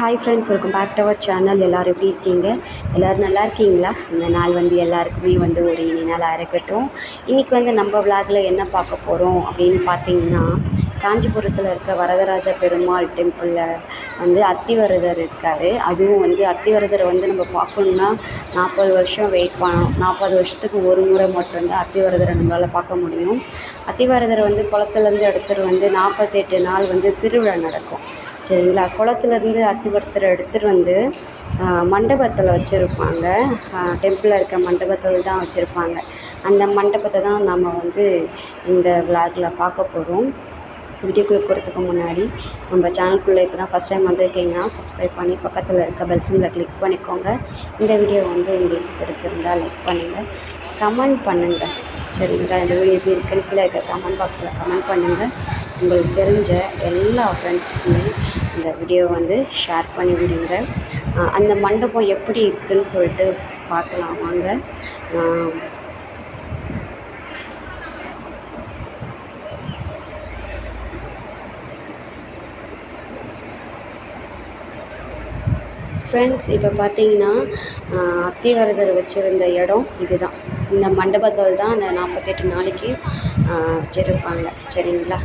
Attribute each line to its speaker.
Speaker 1: Hi friends welcome back to our channel எல்லோரும் எப்படி இருக்கீங்க? எல்லோரும் நல்லா இருக்கீங்களா? இந்த நாள் வந்து எல்லாருக்குமே வந்து ஒரு இனி நாளாக இருக்கட்டும். இன்றைக்கி வந்து நம்ம விளாகில் என்ன பார்க்க போகிறோம் அப்படின்னு பார்த்தீங்கன்னா காஞ்சிபுரத்தில் இருக்க வரதராஜ பெருமாள் டெம்பிளில் வந்து அத்திவரதர் இருக்கார். அதுவும் வந்து அத்திவரதரை வந்து நம்ம பார்க்கணுன்னா நாற்பது வருஷம் வெயிட் பண்ணணும் நாற்பது வருஷத்துக்கு ஒரு முறை மட்டும்தான் அத்திவரதரை நம்மளால் பார்க்க முடியும். அத்திவரதரை வந்து குளத்துலேருந்து எடுத்துகிட்டு வந்து நாற்பத்தெட்டு நாள் வந்து திருவிழா நடக்கும். சரிங்களா குளத்துலேருந்து அத்திவரதரை எடுத்துகிட்டு வந்து மண்டபத்தில் வச்சுருப்பாங்க. டெம்பிளில் இருக்க மண்டபத்தில் தான் வச்சுருப்பாங்க. அந்த மண்டபத்தை தான் நம்ம வந்து இந்த விலாகில் பார்க்க போகிறோம் வீடியோக்குள்ளே போகிறதுக்கு முன்னாடி நம்ம சேனல்குள்ளே இப்போ தான் ஃபஸ்ட் டைம் வந்திருக்கீங்கன்னா சப்ஸ்கிரைப் பண்ணி பக்கத்தில் இருக்க பெல் கிளிக் பண்ணிக்கோங்க. இந்த வீடியோ வந்து உங்களுக்கு பிடிச்சிருந்தா லைக் பண்ணுங்கள் கமெண்ட் பண்ணுங்கள் சரிங்களா? இந்த வீடியோ எப்படி இருக்குன்னு கீழே இருக்க கமெண்ட் பாக்ஸில் கமெண்ட் பண்ணுங்கள் உங்களுக்கு தெரிஞ்ச எல்லா ஃப்ரெண்ட்ஸ்க்குமே இந்த வீடியோ வந்து ஷேர் பண்ணி விடுங்க. அந்த மண்டபம் எப்படி இருக்குதுன்னு சொல்லிட்டு பார்க்கலாம். வாங்க. ஃப்ரெண்ட்ஸ் இப்போ பார்த்தீங்கன்னா அத்திவரதர் வச்சுருந்த இடம் இதுதான். இந்த மண்டபத்தில் தான் அந்த நாற்பத்தெட்டு நாளைக்கு வச்சுருப்பாங்க. சரிங்களா?